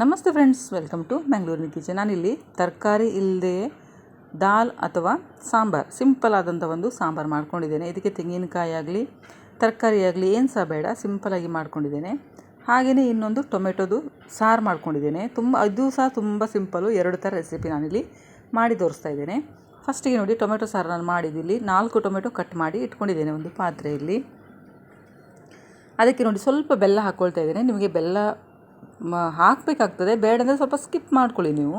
ನಮಸ್ತೆ friends, welcome to ಮ್ಯಾಂಗ್ಳೂರಿನ kitchen ನಾನಿಲ್ಲಿ ತರಕಾರಿ ಇಲ್ಲದೆ ದಾಲ್ ಅಥವಾ ಸಾಂಬಾರು, ಸಿಂಪಲ್ ಆದಂಥ ಒಂದು ಸಾಂಬಾರು ಮಾಡ್ಕೊಂಡಿದ್ದೇನೆ. ಇದಕ್ಕೆ ತೆಂಗಿನಕಾಯಿ ಆಗಲಿ, ತರಕಾರಿ ಆಗಲಿ, ಏನು ಸಹ ಬೇಡ ಸಿಂಪಲಾಗಿ ಮಾಡ್ಕೊಂಡಿದ್ದೇನೆ. ಹಾಗೆಯೇ ಇನ್ನೊಂದು ಟೊಮೆಟೊದು ಸಾರು ಮಾಡ್ಕೊಂಡಿದ್ದೇನೆ. ತುಂಬ ಅದು ಸಹ ತುಂಬ ಸಿಂಪಲು, ಎರಡು ಥರ ರೆಸಿಪಿ ನಾನಿಲ್ಲಿ ಮಾಡಿ ತೋರಿಸ್ತಾ ಇದ್ದೇನೆ. ಫಸ್ಟಿಗೆ ನೋಡಿ, ಟೊಮೆಟೊ ಸಾರು ನಾನು ಮಾಡಿದ್ದೀನಿ ನಾಲ್ಕು ಟೊಮೆಟೊ ಕಟ್ ಮಾಡಿ ಇಟ್ಕೊಂಡಿದ್ದೇನೆ ಒಂದು ಪಾತ್ರೆಯಲ್ಲಿ. ಅದಕ್ಕೆ ನೋಡಿ, ಸ್ವಲ್ಪ ಬೆಲ್ಲ ಹಾಕ್ಕೊಳ್ತಾ ಇದ್ದೇನೆ. ನಿಮಗೆ ಬೆಲ್ಲ ಮ, ಹಾಕಬೇಕಾಗ್ತದೆ. ಬೇಡಂದರೆ ಸ್ವಲ್ಪ ಸ್ಕಿಪ್ ಮಾಡ್ಕೊಳ್ಳಿ ನೀವು.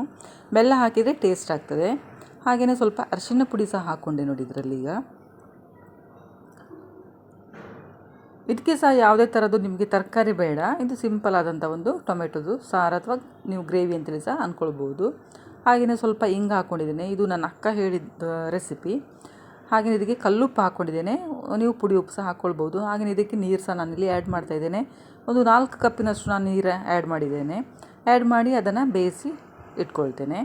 ಬೆಲ್ಲ ಹಾಕಿದರೆ ಟೇಸ್ಟ್ ಆಗ್ತದೆ. ಹಾಗೆಯೇ ಸ್ವಲ್ಪ ಅರಿಶಿಣ ಪುಡಿ ಸಹ ಹಾಕ್ಕೊಂಡೆ ನೋಡಿ ಇದರಲ್ಲಿ ಈಗ. ಇದಕ್ಕೆ ಸಹ ಯಾವುದೇ ಥರದ್ದು ನಿಮಗೆ ತರಕಾರಿ ಬೇಡ. ಇದು ಸಿಂಪಲ್ ಆದಂಥ ಒಂದು ಟೊಮೆಟೊದು. ಸಾರು ಅಥವಾ ನೀವು ಗ್ರೇವಿ ಅಂತೇಳಿ ಸಹ ಅಂದ್ಕೊಳ್ಬೋದು ಹಾಗೆಯೇ ಸ್ವಲ್ಪ ಹಿಂಗೆ ಹಾಕ್ಕೊಂಡಿದ್ದೇನೆ ಇದು ನನ್ನ ಅಕ್ಕ ಹೇಳಿದ ರೆಸಿಪಿ ಹಾಗೆಯೇ ಇದಕ್ಕೆ ಕಲ್ಲುಪ್ಪು ಹಾಕ್ಕೊಂಡಿದ್ದೇನೆ ನೀವು ಪುಡಿ ಉಪ್ಪು ಸಹ ಹಾಕ್ಕೊಳ್ಬೋದು ಹಾಗೆಯೇ ಇದಕ್ಕೆ ನೀರು ಸಹ ನಾನಿಲ್ಲಿ ಆ್ಯಡ್ ಮಾಡ್ತಾಯಿದ್ದೇನೆ ಒಂದು ನಾಲ್ಕು ಕಪ್ಪಿನಷ್ಟು ನಾನು ನೀರು ಆ್ಯಡ್ ಮಾಡಿದ್ದೇನೆ. ಆ್ಯಡ್ ಮಾಡಿ ಅದನ್ನು ಬೇಯಿಸಿ ಇಟ್ಕೊಳ್ತೇನೆ.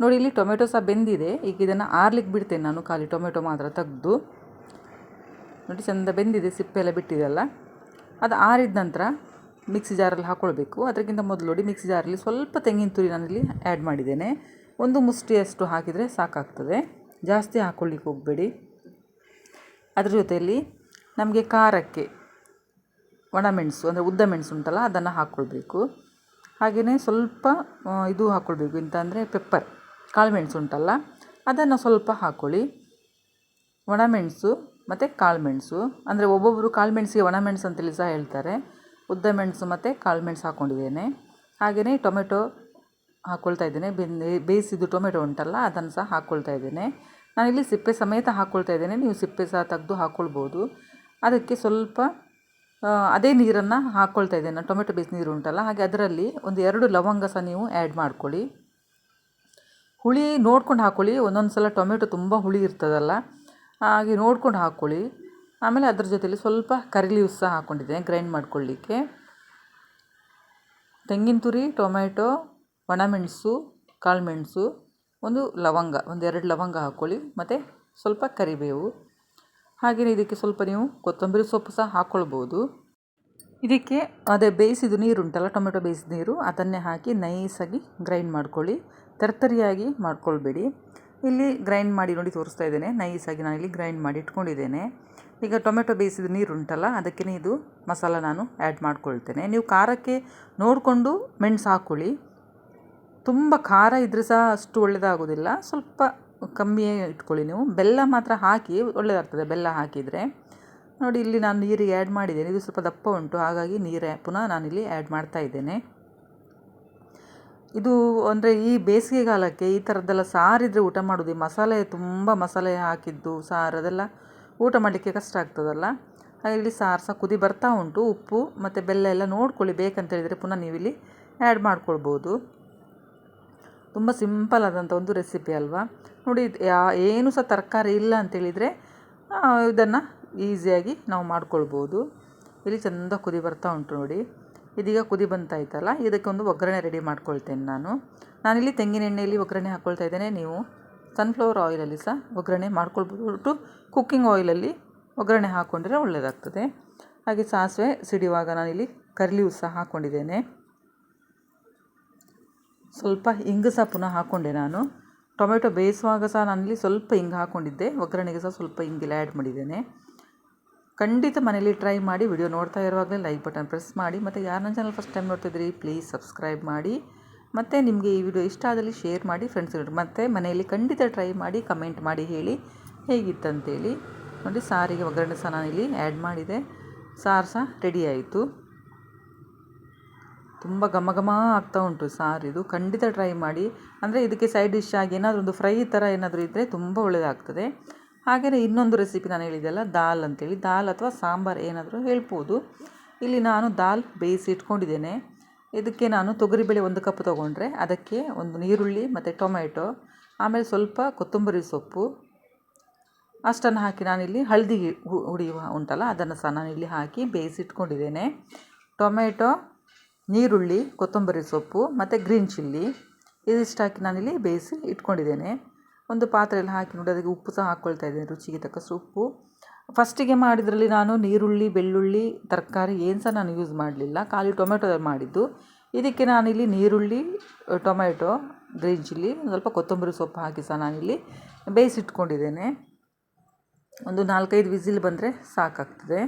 ನೋಡಿ, ಇಲ್ಲಿ ಟೊಮೆಟೊ ಸಹ ಬೆಂದಿದೆ. ಈಗ ಇದನ್ನು ಆರ್ಲಿಕ್ಕೆ ಬಿಡ್ತೇನೆ ನಾನು ಖಾಲಿ ಟೊಮೆಟೊ ಮಾತ್ರ ತೆಗೆದು. ನೋಡಿ, ಚೆಂದ ಬೆಂದಿದೆ, ಸಿಪ್ಪೆ ಎಲ್ಲ ಬಿಟ್ಟಿದೆಲ್ಲ ಅದು ಆರಿದ ನಂತರ ಮಿಕ್ಸಿ ಜಾರಲ್ಲಿ ಹಾಕ್ಕೊಳ್ಬೇಕು. ಅದಕ್ಕಿಂತ ಮೊದಲು ನೋಡಿ, ಮಿಕ್ಸಿ ಜಾರಲ್ಲಿ ಸ್ವಲ್ಪ ತೆಂಗಿನ ತುರಿ ನಾನಿಲ್ಲಿ ಆ್ಯಡ್ ಮಾಡಿದ್ದೇನೆ. ಒಂದು ಮುಷ್ಟಿಯಷ್ಟು ಹಾಕಿದರೆ ಸಾಕಾಗ್ತದೆ. ಜಾಸ್ತಿ ಹಾಕ್ಕೊಳ್ಳಿಕ್ಕೆ ಹೋಗಬೇಡಿ. ಅದ್ರ ಜೊತೆಯಲ್ಲಿ ನಮಗೆ ಖಾರಕ್ಕೆ ಒಣಮೆಣಸು ಅಂದರೆ ಉದ್ದ ಮೆಣಸು ಉಂಟಲ್ಲ, ಅದನ್ನು ಹಾಕ್ಕೊಳ್ಬೇಕು ಹಾಗೆಯೇ ಸ್ವಲ್ಪ ಇದು ಹಾಕ್ಕೊಳ್ಬೇಕು ಎಂತ ಅಂದರೆ ಪೆಪ್ಪರ್ ಕಾಳುಮೆಣಸು ಉಂಟಲ್ಲ, ಅದನ್ನು ಸ್ವಲ್ಪ ಹಾಕ್ಕೊಳ್ಳಿ ಒಣಮೆಣಸು ಮತ್ತು ಕಾಳುಮೆಣಸು ಅಂದರೆ ಒಬ್ಬೊಬ್ಬರು ಕಾಳುಮೆಣಸಿಗೆ ಒಣಮೆಣಸು ಅಂತೇಳಿ ಸಹ ಹೇಳ್ತಾರೆ. ಉದ್ದ ಮೆಣಸು ಮತ್ತು ಕಾಳುಮೆಣಸು ಹಾಕ್ಕೊಂಡಿದ್ದೇನೆ ಹಾಗೆಯೇ ಟೊಮೆಟೊ ಹಾಕ್ಕೊಳ್ತಾ ಇದ್ದೇನೆ. ಬೆಂದು ಬೇಯಿಸಿದ್ದು ಟೊಮೆಟೊ ಉಂಟಲ್ಲ, ಅದನ್ನು ಸಹ ಹಾಕ್ಕೊಳ್ತಾ ಇದ್ದೇನೆ. ನಾನಿಲ್ಲಿ ಸಿಪ್ಪೆ ಸಮೇತ ಹಾಕ್ಕೊಳ್ತಾ ಇದ್ದೇನೆ. ನೀವು ಸಿಪ್ಪೆ ಸಹ ತೆಗೆದು ಹಾಕ್ಕೊಳ್ಬೋದು ಅದಕ್ಕೆ ಸ್ವಲ್ಪ ಅದೇ ನೀರನ್ನು ಹಾಕ್ಕೊಳ್ತಾ ಇದ್ದೇನೆ. ಟೊಮೆಟೊ ಬೇಸ್ ನೀರು ಉಂಟಲ್ಲ, ಹಾಗೆ ಅದರಲ್ಲಿ ಒಂದು ಎರಡು ಲವಂಗ ಸಹ ನೀವು ಆ್ಯಡ್ ಮಾಡ್ಕೊಳ್ಳಿ. ಹುಳಿ ನೋಡ್ಕೊಂಡು ಹಾಕ್ಕೊಳ್ಳಿ ಒಂದೊಂದು ಸಲ ಟೊಮೆಟೊ ತುಂಬ ಹುಳಿ ಇರ್ತದಲ್ಲ, ಹಾಗೆ ನೋಡ್ಕೊಂಡು ಹಾಕ್ಕೊಳ್ಳಿ ಆಮೇಲೆ ಅದ್ರ ಜೊತೆಯಲ್ಲಿ ಸ್ವಲ್ಪ ಕರಿ ಲೀವ್ಸ್ ಸಹ ಹಾಕ್ಕೊಂಡಿದ್ದೇನೆ ಗ್ರೈಂಡ್ ಮಾಡ್ಕೊಳ್ಳಿಕ್ಕೆ. ತೆಂಗಿನ ತುರಿ, ಟೊಮೆಟೊ, ಒಣಮೆಣಸು ಕಾಳುಮೆಣಸು ಒಂದು ಲವಂಗ ಒಂದು ಎರಡು ಲವಂಗ ಹಾಕ್ಕೊಳ್ಳಿ ಮತ್ತು ಸ್ವಲ್ಪ ಕರಿಬೇವು. ಹಾಗೆಯೇ ಇದಕ್ಕೆ ಸ್ವಲ್ಪ ನೀವು ಕೊತ್ತಂಬರಿ ಸೊಪ್ಪು ಸಹ ಹಾಕ್ಕೊಳ್ಬೋದು ಇದಕ್ಕೆ ಅದೇ ಬೇಯಿಸಿದ ನೀರು ಉಂಟಲ್ಲ, ಟೊಮೆಟೊ ಬೇಯಿಸಿದ ನೀರು, ಅದನ್ನೇ ಹಾಕಿ ನೈಸಾಗಿ ಗ್ರೈಂಡ್ ಮಾಡ್ಕೊಳ್ಳಿ. ತರ್ತರಿಯಾಗಿ ಮಾಡ್ಕೊಳ್ಬೇಡಿ. ಇಲ್ಲಿ ಗ್ರೈಂಡ್ ಮಾಡಿ ನೋಡಿ ತೋರಿಸ್ತಾ ಇದ್ದೇನೆ. ನೈಸಾಗಿ ಇಲ್ಲಿ ಗ್ರೈಂಡ್ ಮಾಡಿ ಇಟ್ಕೊಂಡಿದ್ದೇನೆ. ಈಗ ಟೊಮೆಟೊ ಬೇಯಿಸಿದ ನೀರು ಉಂಟಲ್ಲ ಅದಕ್ಕೆ ಇದು ಮಸಾಲ ನಾನು ಆ್ಯಡ್ ಮಾಡ್ಕೊಳ್ತೇನೆ. ನೀವು ಖಾರಕ್ಕೆ ನೋಡಿಕೊಂಡು ಮೆಣಸು ಹಾಕ್ಕೊಳ್ಳಿ ತುಂಬ ಖಾರ ಇದ್ದರೆ ಸಹ ಅಷ್ಟು ಒಳ್ಳೆಯದಾಗೋದಿಲ್ಲ ಸ್ವಲ್ಪ ಕಮ್ಮಿಯೇ ಇಟ್ಕೊಳ್ಳಿ ನೀವು. ಬೆಲ್ಲ ಮಾತ್ರ ಹಾಕಿ ಒಳ್ಳೆಯದಾಗ್ತದೆ ಬೆಲ್ಲ ಹಾಕಿದರೆ. ನೋಡಿ, ಇಲ್ಲಿ ನಾನು ನೀರಿಗೆ ಆ್ಯಡ್ ಮಾಡಿದ್ದೇನೆ. ಇದು ಸ್ವಲ್ಪ ದಪ್ಪ ಉಂಟು, ಹಾಗಾಗಿ ನೀರೇ. ಪುನಃ ನಾನಿಲ್ಲಿ ಆ್ಯಡ್ ಮಾಡ್ತಾ ಇದ್ದೇನೆ. ಇದು ಅಂದರೆ ಈ ಬೇಸಿಗೆಗಾಲಕ್ಕೆ ಈ ಥರದ್ದೆಲ್ಲ ಸಾರಿದ್ರೆ ಊಟ ಮಾಡೋದು ಈ ಮಸಾಲೆ ತುಂಬ ಮಸಾಲೆ ಹಾಕಿದ್ದು ಸಾರು ಅದೆಲ್ಲ ಊಟ ಮಾಡಲಿಕ್ಕೆ ಕಷ್ಟ ಆಗ್ತದಲ್ಲ. ಇಲ್ಲಿ ಸಾರು ಸಹ ಕುದಿ ಬರ್ತಾ ಉಂಟು. ಉಪ್ಪು ಮತ್ತು ಬೆಲ್ಲ ಎಲ್ಲ ನೋಡ್ಕೊಳ್ಳಿ, ಬೇಕಂತ ಹೇಳಿದರೆ ಪುನಃ ನೀವಿಲ್ಲಿ ಆ್ಯಡ್ ಮಾಡ್ಕೊಳ್ಬೋದು. ತುಂಬ ಸಿಂಪಲ್ ಆದಂಥ ಒಂದು ರೆಸಿಪಿ ಅಲ್ವಾ? ನೋಡಿ ಯಾ, ಏನು ಸಹ ತರಕಾರಿ ಇಲ್ಲ ಅಂತೇಳಿದರೆ ಇದನ್ನು ಈಸಿಯಾಗಿ ನಾವು ಮಾಡ್ಕೊಳ್ಬೋದು. ಇಲ್ಲಿ ಚೆಂದ ಕುದಿ ಬರ್ತಾ ಉಂಟು ನೋಡಿ. ಇದೀಗ ಕುದಿ ಬಂತಾಯ್ತಲ್ಲ ಇದಕ್ಕೆ ಒಂದು ಒಗ್ಗರಣೆ ರೆಡಿ ಮಾಡ್ಕೊಳ್ತೇನೆ ನಾನು. ನಾನಿಲ್ಲಿ ತೆಂಗಿನ ಎಣ್ಣೆಯಲ್ಲಿ ಒಗ್ಗರಣೆ ಹಾಕ್ಕೊಳ್ತಾ ಇದ್ದೇನೆ. ನೀವು ಸನ್ಫ್ಲವರ್ ಆಯಿಲಲ್ಲಿ ಸಹ ಒಗ್ಗರಣೆ ಮಾಡ್ಕೊಳ್ಬೋದು. ಕುಕ್ಕಿಂಗ್ ಆಯಿಲಲ್ಲಿ ಒಗ್ಗರಣೆ ಹಾಕ್ಕೊಂಡ್ರೆ ಒಳ್ಳೆಯದಾಗ್ತದೆ ಹಾಗೆ ಸಾಸಿವೆ ಸಿಡಿಯುವಾಗ ನಾನಿಲ್ಲಿ ಕರ್ಲೀವ್ ಸಹ ಹಾಕ್ಕೊಂಡಿದ್ದೇನೆ ಸ್ವಲ್ಪ ಹಿಂಗು ಸಹ ಪುನಃ ಹಾಕ್ಕೊಂಡೆ ನಾನು. ಟೊಮೆಟೊ ಬೇಯಿಸುವಾಗ ಸಹ ನಾನಲ್ಲಿ ಸ್ವಲ್ಪ ಹಿಂಗೆ ಹಾಕ್ಕೊಂಡಿದ್ದೆ ಒಗ್ಗರಣೆಗೆ ಸಹ ಸ್ವಲ್ಪ ಹಿಂಗೆಲ್ಲ ಆ್ಯಡ್ ಮಾಡಿದ್ದೇನೆ. ಖಂಡಿತ ಮನೇಲಿ ಟ್ರೈ ಮಾಡಿ ವಿಡಿಯೋ ನೋಡ್ತಾ ಇರುವಾಗಲೇ ಲೈಕ್ ಬಟನ್ ಪ್ರೆಸ್ ಮಾಡಿ. ಮತ್ತು ಯಾರು ನನ್ನ ಚಾನಲ್ ಫಸ್ಟ್ ಟೈಮ್ ನೋಡ್ತಿದ್ರಿ ಪ್ಲೀಸ್ ಸಬ್ಸ್ಕ್ರೈಬ್ ಮಾಡಿ. ಮತ್ತು ನಿಮಗೆ ಈ ವಿಡಿಯೋ ಇಷ್ಟ ಆದಲ್ಲಿ ಶೇರ್ ಮಾಡಿ ಫ್ರೆಂಡ್ಸ್ ಮತ್ತು ಮನೆಯಲ್ಲಿ ಖಂಡಿತ ಟ್ರೈ ಮಾಡಿ ಕಮೆಂಟ್ ಮಾಡಿ ಹೇಳಿ. ಹೇಗಿತ್ತಂತೇಳಿ. ನೋಡಿ, ಸಾರಿಗೆ ಒಗ್ಗರಣೆ ಸಹ ನಾನಿಲ್ಲಿ ಆ್ಯಡ್ ಮಾಡಿದೆ. ಸಾರು ಸಹ ರೆಡಿ ಆಯಿತು. ತುಂಬ ಘಮ ಘಮ ಆಗ್ತಾ ಉಂಟು ಸಾರು ಇದು. ಖಂಡಿತ ಟ್ರೈ ಮಾಡಿ. ಅಂದರೆ ಇದಕ್ಕೆ ಸೈಡ್ ಡಿಶ್ ಆಗಿ ಏನಾದರೂ ಒಂದು ಫ್ರೈ ಥರ ಏನಾದರೂ ಇದ್ದರೆ ತುಂಬ ಒಳ್ಳೆಯದಾಗ್ತದೆ ಹಾಗೆಯೇ ಇನ್ನೊಂದು ರೆಸಿಪಿ ನಾನು ಹೇಳಿದ್ದೆಲ್ಲ, ದಾಲ್ ಅಂತೇಳಿ. ದಾಲ್ ಅಥವಾ ಸಾಂಬಾರು ಏನಾದರೂ ಹೇಳ್ಬೋದು. ಇಲ್ಲಿ ನಾನು ದಾಲ್ ಬೇಯಿಸಿ ಇಟ್ಕೊಂಡಿದ್ದೇನೆ. ಇದಕ್ಕೆ ನಾನು ತೊಗರಿಬೇಳೆ ಒಂದು ಕಪ್ ತೊಗೊಂಡ್ರೆ ಅದಕ್ಕೆ ಒಂದು ನೀರುಳ್ಳಿ ಮತ್ತು ಟೊಮೆಟೊ ಆಮೇಲೆ ಸ್ವಲ್ಪ ಕೊತ್ತಂಬರಿ ಸೊಪ್ಪು. ಅಷ್ಟನ್ನು ಹಾಕಿ ನಾನಿಲ್ಲಿ ಹಳದಿ ಹುಡಿಯುವ ಉಂಟಲ್ಲ, ಅದನ್ನು ಸಹ ನಾನಿಲ್ಲಿ ಹಾಕಿ ಬೇಯಿಸಿಟ್ಕೊಂಡಿದ್ದೇನೆ ಟೊಮೆಟೊ ನೀರುಳ್ಳಿ, ಕೊತ್ತಂಬರಿ ಸೊಪ್ಪು, ಮತ್ತು ಗ್ರೀನ್ ಚಿಲ್ಲಿ ಇದಿಷ್ಟು ಹಾಕಿ ನಾನಿಲ್ಲಿ ಬೇಯಿಸಿ ಇಟ್ಕೊಂಡಿದ್ದೇನೆ. ಒಂದು ಪಾತ್ರೆಯಲ್ಲಿ ಹಾಕಿ ನೋಡಿ, ಅದಕ್ಕೆ ಉಪ್ಪು ಸಹ ಹಾಕ್ಕೊಳ್ತಾ ಇದ್ದೇನೆ, ರುಚಿಗೆ ತಕ್ಕ ಸೊಪ್ಪು. ಫಸ್ಟಿಗೆ ಮಾಡಿದ್ರಲ್ಲಿ ನಾನು ನೀರುಳ್ಳಿ, ಬೆಳ್ಳುಳ್ಳಿ, ತರಕಾರಿ ಏನು ಸಹ ನಾನು ಯೂಸ್ ಮಾಡಲಿಲ್ಲ. ಖಾಲಿ ಟೊಮೆಟೊ ಮಾಡಿದ್ದು. ಇದಕ್ಕೆ ನಾನಿಲ್ಲಿ ನೀರುಳ್ಳಿ, ಟೊಮೆಟೊ, ಗ್ರೀನ್ ಚಿಲ್ಲಿ ಸ್ವಲ್ಪ ಕೊತ್ತಂಬರಿ ಸೊಪ್ಪು ಹಾಕಿ ಸಹ ನಾನಿಲ್ಲಿ ಬೇಯಿಸಿಟ್ಕೊಂಡಿದ್ದೇನೆ. ಒಂದು ನಾಲ್ಕೈದು ವಿಸಿಲ್ ಬಂದರೆ ಸಾಕಾಗ್ತದೆ.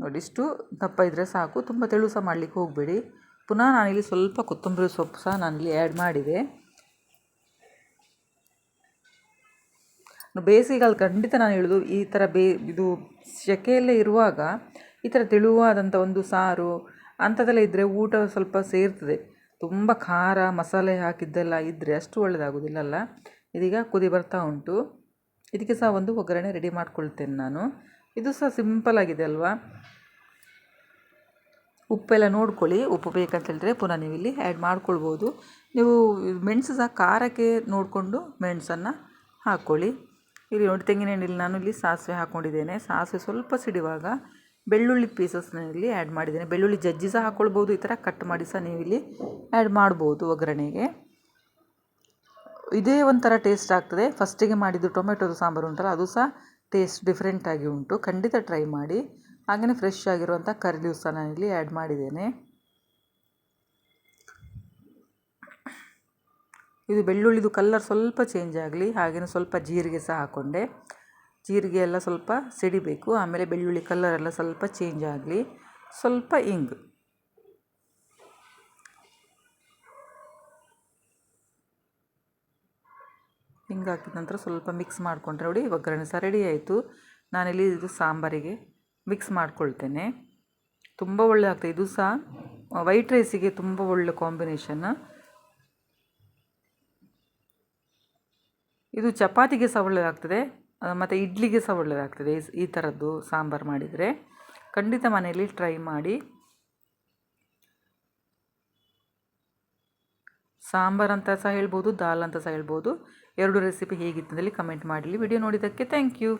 ನೋಡಿ, ಇಷ್ಟು ದಪ್ಪ ಇದ್ದರೆ ಸಾಕು. ತುಂಬ ತೆಳು ಸಹ ಮಾಡಲಿಕ್ಕೆ ಹೋಗಬೇಡಿ. ಪುನಃ ನಾನಿಲ್ಲಿ ಸ್ವಲ್ಪ ಕೊತ್ತಂಬರಿ ಸೊಪ್ಪು ಸಹ ನಾನಿಲ್ಲಿ ಆ್ಯಡ್ ಮಾಡಿದೆ. ಬೇಸಿಗೆಗಾಲ ಖಂಡಿತ ನಾನು ಹೇಳೋದು, ಈ ಥರ ಬೇ, ಇದು ಸೆಕೆಯಲ್ಲೇ ಇರುವಾಗ ಈ ಥರ ತೆಳುವಾದಂಥ ಒಂದು ಸಾರು ಅಂಥದ್ದೆಲ್ಲ ಇದ್ದರೆ ಊಟ ಸ್ವಲ್ಪ ಸೇರ್ತದೆ. ತುಂಬ ಖಾರ ಮಸಾಲೆ ಹಾಕಿದ್ದೆಲ್ಲ ಇದ್ದರೆ ಅಷ್ಟು ಒಳ್ಳೆಯದಾಗೋದಿಲ್ಲಲ್ಲ ಇದೀಗ ಕುದಿ ಬರ್ತಾ ಉಂಟು. ಇದಕ್ಕೆ ಸಹ ಒಂದು ಒಗ್ಗರಣೆ ರೆಡಿ ಮಾಡ್ಕೊಳ್ತೇನೆ ನಾನು. ಇದು ಸಹ ಸಿಂಪಲ್ ಆಗಿದೆ ಅಲ್ವಾ? ಉಪ್ಪೆಲ್ಲ ನೋಡ್ಕೊಳ್ಳಿ, ಉಪ್ಪು ಬೇಕಂತ ಹೇಳಿದ್ರೆ ಪುನಃ ನೀವು ಇಲ್ಲಿ ಆ್ಯಡ್ ಮಾಡ್ಕೊಳ್ಬೋದು. ನೀವು ಮೆಣಸು ಸಹ ಖಾರಕ್ಕೆ ನೋಡಿಕೊಂಡು ಮೆಣಸನ್ನು ಹಾಕ್ಕೊಳ್ಳಿ. ಇಲ್ಲಿ ನೋಡಿ ತೆಂಗಿನ ಎಣ್ಣೆಲಿ ನಾನು ಇಲ್ಲಿ ಸಾಸಿವೆ ಹಾಕ್ಕೊಂಡಿದ್ದೇನೆ. ಸಾಸಿವೆ ಸ್ವಲ್ಪ ಸಿಡಿವಾಗ ಬೆಳ್ಳುಳ್ಳಿ ಪೀಸಸ್ನ ಇಲ್ಲಿ ಆ್ಯಡ್ ಮಾಡಿದ್ದೇನೆ. ಬೆಳ್ಳುಳ್ಳಿ ಜಜ್ಜಿ ಸಹ ಹಾಕ್ಕೊಳ್ಬೋದು, ಈ ಥರ ಕಟ್ ಮಾಡಿ ಸಹ ನೀವು ಇಲ್ಲಿ ಆ್ಯಡ್ ಮಾಡ್ಬೋದು ಒಗ್ಗರಣೆಗೆ. ಇದೇ ಒಂಥರ ಟೇಸ್ಟ್ ಆಗ್ತದೆ. ಫಸ್ಟಿಗೆ ಮಾಡಿದ್ದು ಟೊಮೆಟೊದು ಸಾಂಬಾರು ಉಂಟಲ್ಲ, ಅದು ಸಹ ಟೇಸ್ಟ್ ಡಿಫ್ರೆಂಟಾಗಿ ಉಂಟು. ಖಂಡಿತ ಟ್ರೈ ಮಾಡಿ. ಹಾಗೆಯೇ ಫ್ರೆಶ್ ಆಗಿರುವಂಥ ಕರಿ ನಾನು ಇಲ್ಲಿ ಆ್ಯಡ್ ಮಾಡಿದ್ದೇನೆ. ಇದು ಬೆಳ್ಳುಳ್ಳಿದು ಕಲ್ಲರ್ ಸ್ವಲ್ಪ ಚೇಂಜ್ ಆಗಲಿ ಹಾಗೆಯೇ ಸ್ವಲ್ಪ ಜೀರಿಗೆ ಸಹ ಹಾಕ್ಕೊಂಡೆ ಜೀರಿಗೆ ಎಲ್ಲ ಸ್ವಲ್ಪ ಸಿಡಿಬೇಕು. ಆಮೇಲೆ ಬೆಳ್ಳುಳ್ಳಿ ಕಲ್ಲರೆಲ್ಲ ಸ್ವಲ್ಪ ಚೇಂಜ್ ಆಗಲಿ. ಸ್ವಲ್ಪ ಇಂಗು. ಹಿಂಗೆ ಹಾಕಿದ ನಂತರ ಸ್ವಲ್ಪ ಮಿಕ್ಸ್ ಮಾಡಿಕೊಂಡ್ರೆ ನೋಡಿ ಒಗ್ಗರಣೆ ಸಹ ರೆಡಿ ಆಯಿತು. ನಾನಿಲ್ಲಿ ಇದು ಸಾಂಬಾರಿಗೆ ಮಿಕ್ಸ್ ಮಾಡ್ಕೊಳ್ತೇನೆ. ತುಂಬ ಒಳ್ಳೆ ಆಗ್ತದೆ ಇದು. ಸಹ ವೈಟ್ ರೈಸಿಗೆ ತುಂಬ ಒಳ್ಳೆ ಕಾಂಬಿನೇಷನ್ ಇದು ಚಪಾತಿಗೆ ಸಹ ಒಳ್ಳೆಯದಾಗ್ತದೆ ಮತ್ತು ಇಡ್ಲಿಗೆ ಸಹ ಒಳ್ಳೆಯದಾಗ್ತದೆ ಈ ಥರದ್ದು ಸಾಂಬಾರು ಮಾಡಿದರೆ. ಖಂಡಿತ ಮನೆಯಲ್ಲಿ ಟ್ರೈ ಮಾಡಿ. ಸಾಂಬಾರು ಅಂತ ಸಹ ಹೇಳ್ಬೋದು, ದಾಲ್ ಅಂತ ಸಹ ಹೇಳ್ಬೋದು. ಎರಡು ರೆಸಿಪಿ ಹೇಗಿತ್ತಂದಲ್ಲಿ ಕಮೆಂಟ್ ಮಾಡಲಿ ವಿಡಿಯೋ ನೋಡಿದ್ದಕ್ಕೆ ಥ್ಯಾಂಕ್ ಯು